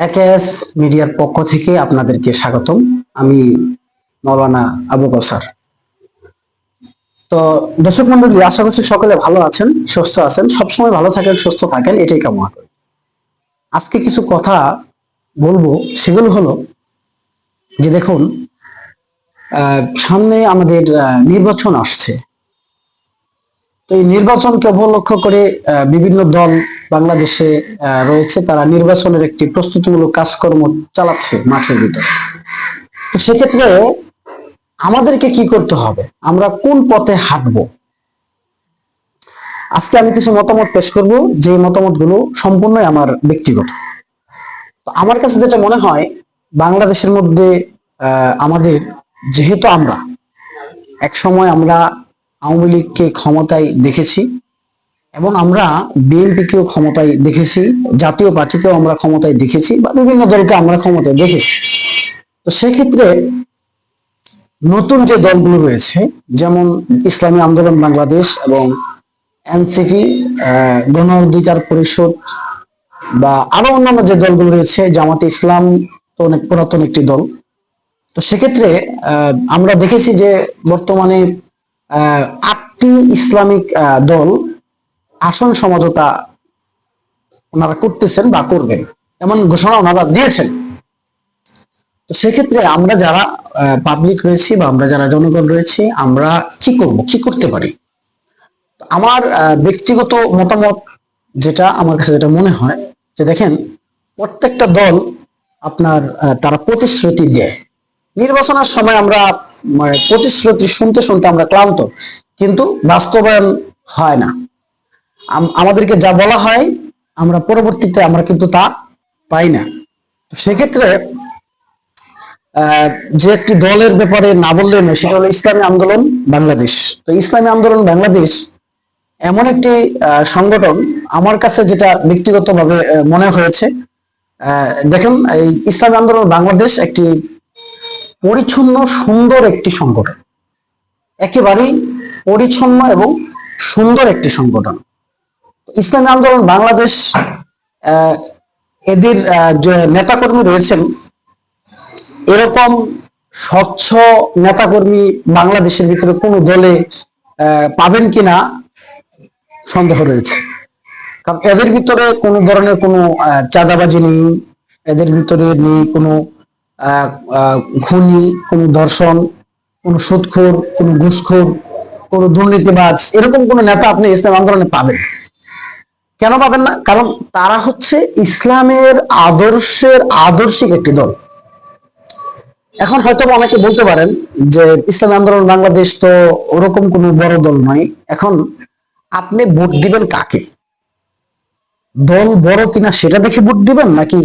AKS মিডিয়ার পক্ষ থেকে আপনাদেরকে স্বাগতম। আমি মৌলানা আবু বসার। তো দর্শক মন্ডলী আশা করছি সকলে ভালো আছেন, সুস্থ আছেন, সবসময় ভালো থাকেন, সুস্থ থাকেন, এটাই কামনা করি। আজকে কিছু কথা বলব, সেগুলো হলো যে দেখুন সামনে আমাদের নির্বাচন আসছে। তো এই নির্বাচনকে উপলক্ষ করে বিভিন্ন দল বাংলাদেশে রয়েছে, তারা নির্বাচনের একটি প্রস্তুতিমূলক কাজকর্ম চালাচ্ছে মাঠের ভিতরে। তো সেক্ষেত্রে আমাদেরকে কি করতে হবে? আমরা কোন পথে হাঁটবো? আজকে আমি কিছু মতামত পেশ করব যে মতামতগুলো সম্পূর্ণই আমার ব্যক্তিগত। আমার কাছে যেটা মনে হয়, বাংলাদেশের মধ্যে আমাদের যেহেতু আমরা এক সময় আমরা আওয়ামী লীগকে ক্ষমতায় দেখেছি এবং আমরা বিএনপিকেও ক্ষমতায় দেখেছি, জাতীয় পার্টিকেও আমরা ক্ষমতায় দেখেছি বা বিভিন্ন দলকে আমরা ক্ষমতায় দেখেছি। তো সেক্ষেত্রে নতুন যে দলগুলো রয়েছে, যেমন ইসলামী আন্দোলন বাংলাদেশ এবং এনসিপি গণ অধিকার পরিষদ বা আরও অন্যান্য যে দলগুলো রয়েছে, জামাতে ইসলাম তো অনেক পুরাতন একটি দল। তো সেক্ষেত্রে আমরা দেখেছি যে বর্তমানে আটটি ইসলামিক দল আসন সমঝোতা ওনারা করতেছেন বা করবেন এমন ঘোষণা ওনারা দিয়েছেন। তো সেক্ষেত্রে আমরা যারা পাবলিক রয়েছি বা আমরা যারা জনগণ রয়েছি আমরা কি করব কি করতে পারি? আমার ব্যক্তিগত মতামত যেটা আমার কাছে যেটা মনে হয় যে দেখেন প্রত্যেকটা দল আপনার তারা প্রতিশ্রুতি দেয়। নির্বাচনের সময় আমরা মানে, প্রতিশ্রুতি শুনতে শুনতে আমরা ক্লান্ত কিন্তু বাস্তবায়ন হয় না। আমাদেরকে যা বলা হয়, আমরা পরবর্তীতে আমরা কিন্তু তা পাই না। সেক্ষেত্রে যে একটি দলের ব্যাপারে না বললে নয়, সেটা হলো ইসলামী আন্দোলন বাংলাদেশ। তো ইসলামী আন্দোলন বাংলাদেশ এমন একটি সংগঠন, আমার কাছে যেটা ব্যক্তিগতভাবে মনে হয়েছে দেখুন, এই ইসলামী আন্দোলন বাংলাদেশ একটি পরিচ্ছন্ন, সুন্দর একটি সংগঠন। একেবারেই পরিচ্ছন্ন এবং সুন্দর একটি সংগঠন। ইসলামী আন্দোলন, বাংলাদেশ এদের যে নেতাকর্মী রয়েছেন, এরকম স্বচ্ছ নেতাকর্মী বাংলাদেশের ভিতরে কোনো দলে পাবেন কিনা সন্দেহ রয়েছে। কারণ এদের ভিতরে কোনো ধরনের কোনো চাঁদাবাজি নেই, এদের ভিতরে নেই কোনো খুনি, কোনো ধর্ষণ, কোনো সুদখোর, কোনো ঘুষখোর, কোনো দুর্নীতিবাজ, এরকম কোনো নেতা আপনি ইসলাম আন্দোলনে পাবেন। কেন পাবেন না? কারণ তারা হচ্ছে ইসলামের আদর্শের আদর্শিক একটি দল। এখন হয়তো অনেকে বলতে পারেন যে ইসলাম আন্দোলন বাংলাদেশ তো ওরকম কোনো বড় দল নয়। এখন আপনি ভোট দিবেন কাকে? দল বড় কিনা সেটা দেখে ভোট দিবেন নাকি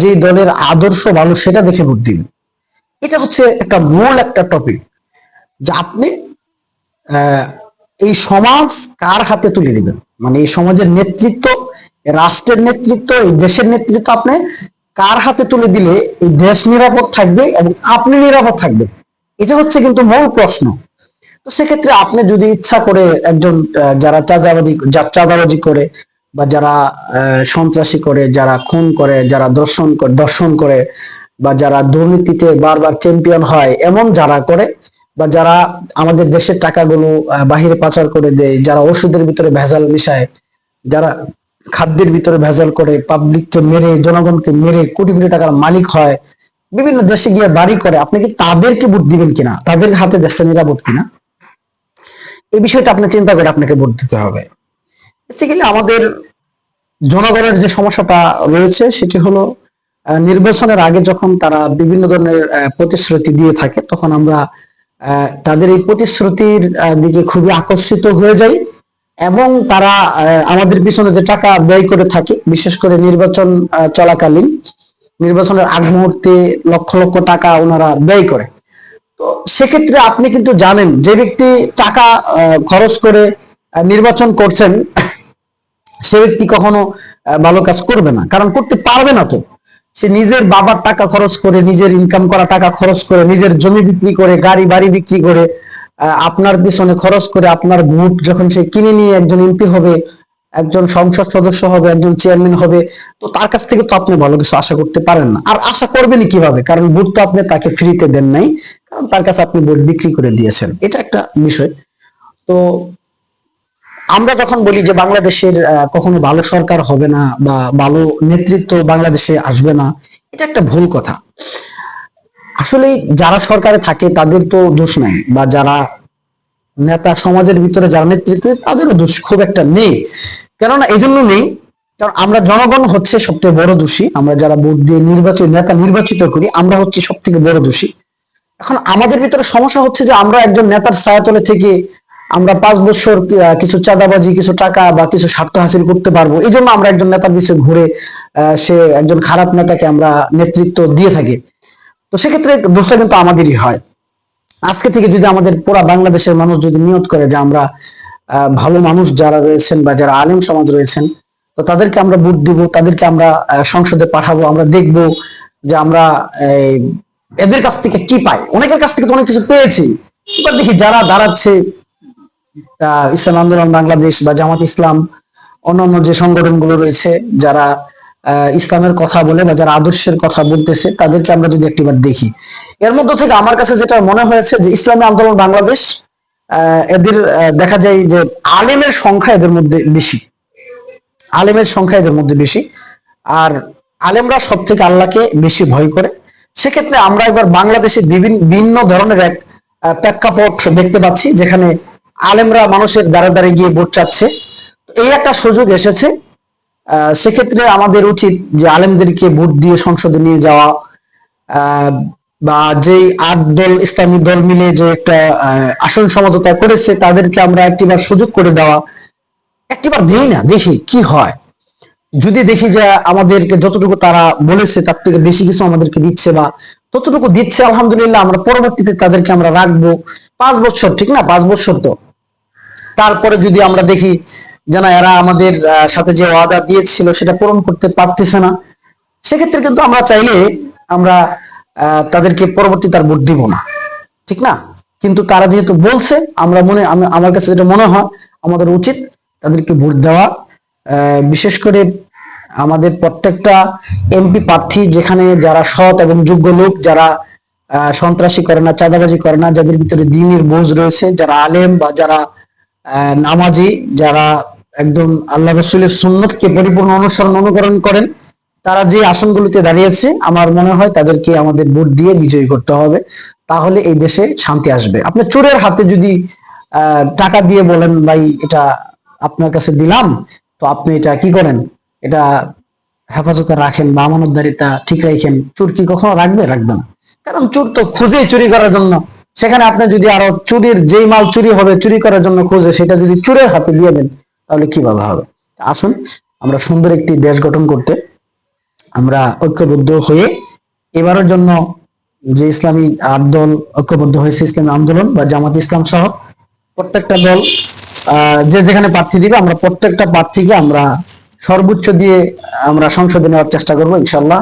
যে দলের আদর্শ ভালো সেটা দেখে ভোট দিবেন? এটা হচ্ছে একটা মূল একটা টপিক যে আপনি এই সমাজ কার হাতে তুলে দিবেন? মানে এই সমাজের নেতৃত্ব রাষ্ট্রের নেতৃত্ব, এই দেশের নেতৃত্ব আপনি কার হাতে তুলে দিলে এই দেশ নিরাপদ থাকবে এবং আপনি নিরাপদ থাকবে এটা হচ্ছে কিন্তু মূল প্রশ্ন। তো সেক্ষেত্রে আপনি যদি ইচ্ছা করে একজন যারা চাঁদাবাজি চাঁদাবাজি করে বা যারা সন্ত্রাসী করে, যারা খুন করে, যারা দর্শন দর্শন করে বা যারা দুর্নীতিতে বারবার চ্যাম্পিয়ন হয়, এমন যারা করে বা যারা আমাদের দেশের টাকাগুলো বাহিরে পাচার করে দেয়, যারা ওষুধের ভিতরে ভেজাল মিশায়, যারা খাদ্যের ভিতরে ভেজাল করে পাবলিককে মেরে, জনগণকে মেরে, কোটি কোটি টাকার মালিক হয়, বিভিন্ন দেশে গিয়ে বাড়ি করে, আপনি কি তাদেরকে ভোট দিবেন কিনা? তাদের হাতে দেশটা নিরাপদ কিনা? এই বিষয়টা আপনি চিন্তা করে আপনাকে ভোট দিতে হবে। বেসিক্যালি আমাদের জনগণের যে সমস্যাটা রয়েছে, সেটি হলো নির্বাচনের আগে যখন তারা বিভিন্ন ধরনের প্রতিশ্রুতি দিয়ে থাকে, তখন আমরা তাদের এই প্রতিশ্রুতির দিকে খুবই আকর্ষিত হয়ে যায় এবং তারা আমাদের পিছনে যে টাকা ব্যয় করে থাকে, বিশেষ করে নির্বাচন চলাকালীন, নির্বাচনের আগ মুহূর্তে লক্ষ লক্ষ টাকা ওনারা ব্যয় করে। তো সেক্ষেত্রে আপনি কিন্তু জানেন, যে ব্যক্তি টাকা খরচ করে নির্বাচন করছেন, সে ব্যক্তি কখনো ভালো কাজ করবে না, কারণ করতে পারবে না তো। সে নিজের বাবার টাকা খরচ করে, নিজের ইনকাম করা টাকা খরচ করে, নিজের জমি বিক্রি করে, গাড়ি, বাড়ি বিক্রি করে আপনার পিছনে খরচ করে, আপনার ভোট যখন সে কিনে নিয়ে একজন এমপি হবে, একজন সংসদ সদস্য হবে, একজন চেয়ারম্যান হবে, তো তার কাছ থেকে তো আপনি ভালো কিছু আশা করতে পারেন না। আর আশা করবেনই কীভাবে? কারণ ভোট তো আপনি তাকে ফ্রিতে দেন নাই, কারণ তার কাছে আপনি ভোট বিক্রি করে দিয়েছেন। এটা একটা বিষয়। তো আমরা যখন বলি যে বাংলাদেশের কখনো ভালো সরকার হবে না বা ভালো নেতৃত্ব বাংলাদেশে আসবে না, এটা একটা ভুল কথা। আসলে যারা সরকারে থাকে তাদের তো দোষ নাই বা যারা নেতা সমাজের ভিতরে যারা নেতৃত্ব তাদেরও দোষ খুব একটা নেই। কেননা এই জন্য নেই, কারণ আমরা জনগণ হচ্ছে সবথেকে বড় দোষী। আমরা যারা ভোট দিয়ে নির্বাচিত নেতা নির্বাচিত করি, আমরা হচ্ছে সব থেকে বড় দোষী। এখন আমাদের ভিতরে সমস্যা হচ্ছে যে আমরা একজন নেতার ছায়াতলে থেকে আমরা পাঁচ বছর কিছু চাঁদাবাজি, কিছু টাকা বা কিছু স্বার্থ হাসিল করতে পারব। এই জন্য আমরা একজন নেতার পিছনে ঘুরে সে একজন খারাপ নেতাকে আমরা নেতৃত্ব দিয়ে থাকি। তো সেক্ষেত্রে দোষটা কিন্তু আমাদেরই হয়। আজকে থেকে যদি আমাদের পুরা বাংলাদেশের মানুষ যদি নিয়ত করে যে আমরা ভালো মানুষ যারা রয়েছেন বা যারা আলেম সমাজ রয়েছেন, তো তাদেরকে আমরা ভোট দিব, তাদেরকে আমরা সংসদে পাঠাবো, আমরা দেখব যে আমরা এদের কাছ থেকে কি পাই। অনেকের কাছ থেকে তো অনেক কিছু পেয়েছি। এবার দেখি যারা দাঁড়াচ্ছে ইসলাম আন্দোলন, বাংলাদেশ বা জামাত ইসলাম, অন্যান্য যে সংগঠনগুলো রয়েছে, যারা ইসলামের কথা বলে বা যারা আদর্শের কথা বলতেছে, তাদেরকে আমরা যদি একটিবার দেখি। এর মধ্যে থেকে আমার কাছে যেটা মনে হয়েছে যে, ইসলামী আন্দোলন বাংলাদেশ এদের দেখা যায় যে আলেমের সংখ্যা এদের মধ্যে বেশি। আলেমের সংখ্যা এদের মধ্যে বেশি। আর আলেমরা সব থেকে আল্লাহকে বেশি ভয় করে। সেক্ষেত্রে আমরা এবার বাংলাদেশে বিভিন্ন, ভিন্ন ধরনের এক প্রেক্ষাপট দেখতে পাচ্ছি, যেখানে আলেমরা মানুষের দ্বারে দ্বারে গিয়ে ভোট চাচ্ছে। এই একটা সুযোগ এসেছে। সেক্ষেত্রে আমাদের উচিত যে আলেমদেরকে ভোট দিয়ে সংসদে নিয়ে যাওয়া বা যেই আট দল, ইসলামী দল মিলে যে একটা আসন সমঝোতা করেছে, তাদেরকে আমরা একটিবার সুযোগ করে দেওয়া। একটিবার দিই না, দেখি কি হয়। যদি দেখি যে আমাদেরকে যতটুকু তারা বলেছে, তার থেকে বেশি কিছু আমাদেরকে দিচ্ছে বা ততটুকু দিচ্ছে, আলহামদুলিল্লাহ আমরা পরবর্তীতে তাদেরকে আমরা রাখব। পাঁচ বছর, ঠিক না? পাঁচ বছর তো। তারপরে যদি আমরা দেখি যে না, এরা আমাদের সাথে যে ওয়াদা দিয়েছিল সেটা পূরণ করতে পারতেছে না, সেক্ষেত্রে কিন্তু আমরা চাইলে আমরা তাদেরকে পরবর্তীতে আর ভোট দিব না। ঠিক না? কিন্তু তারা যেহেতু বলছে, আমরা মনে, আমি- আমার কাছে যেটা মনে হয়, আমাদের উচিত তাদেরকে ভোট দেওয়া। বিশেষ করে আমাদের প্রত্যেকটা এমপি প্রার্থী যেখানে যারা সৎ এবং যোগ্য লোক, যারা সন্ত্রাসী করে না, চাঁদাবাজি করে না, যাদের ভিতরে দিনের বোঝ রয়েছে, যারা আলেম বা যারা নামাজি যারা একদম আল্লাহ রসুলের সুন্নতকে পরিপূর্ণ অনুসরণ অনুকরণ করেন, তারা যে আসনগুলোতে দাঁড়িয়েছে, আমার মনে হয় তাদেরকে আমাদের ভোট দিয়ে বিজয়ী করতে হবে। তাহলে এই দেশে শান্তি আসবে। আপনি চোরের হাতে যদি টাকা দিয়ে বলেন, ভাই, এটা আপনার কাছে দিলাম, তো আপনি এটা কি করেন? এটা হেফাজতে রাখেন বা আমানতদারিতা ঠিক রাখেন। চোর কি কখনো রাখবে? রাখবে না। কারণ চোর তো খুঁজে চুরি করার জন্য সেখানে আপনি যদি আরও চুরির, যেই মাল চুরি হবে, চুরি করার জন্য খুঁজে, সেটা যদি চোরের হাতে দিয়ে দেন, তাহলে কীভাবে হবে? আসুন, আমরা সুন্দর একটি দেশ গঠন করতে আমরা ঐক্যবদ্ধ হয়ে এবারের জন্য যে ইসলামী আট দল ঐক্যবদ্ধ হয়েছে ইসলামী আন্দোলন বা জামাত ইসলাম সহ প্রত্যেকটা দল যে যেখানে প্রার্থী দিবে, আমরা প্রত্যেকটা প্রার্থীকে আমরা সর্বোচ্চ দিয়ে আমরা সংসদে নেওয়ার চেষ্টা করব ইনশাল্লাহ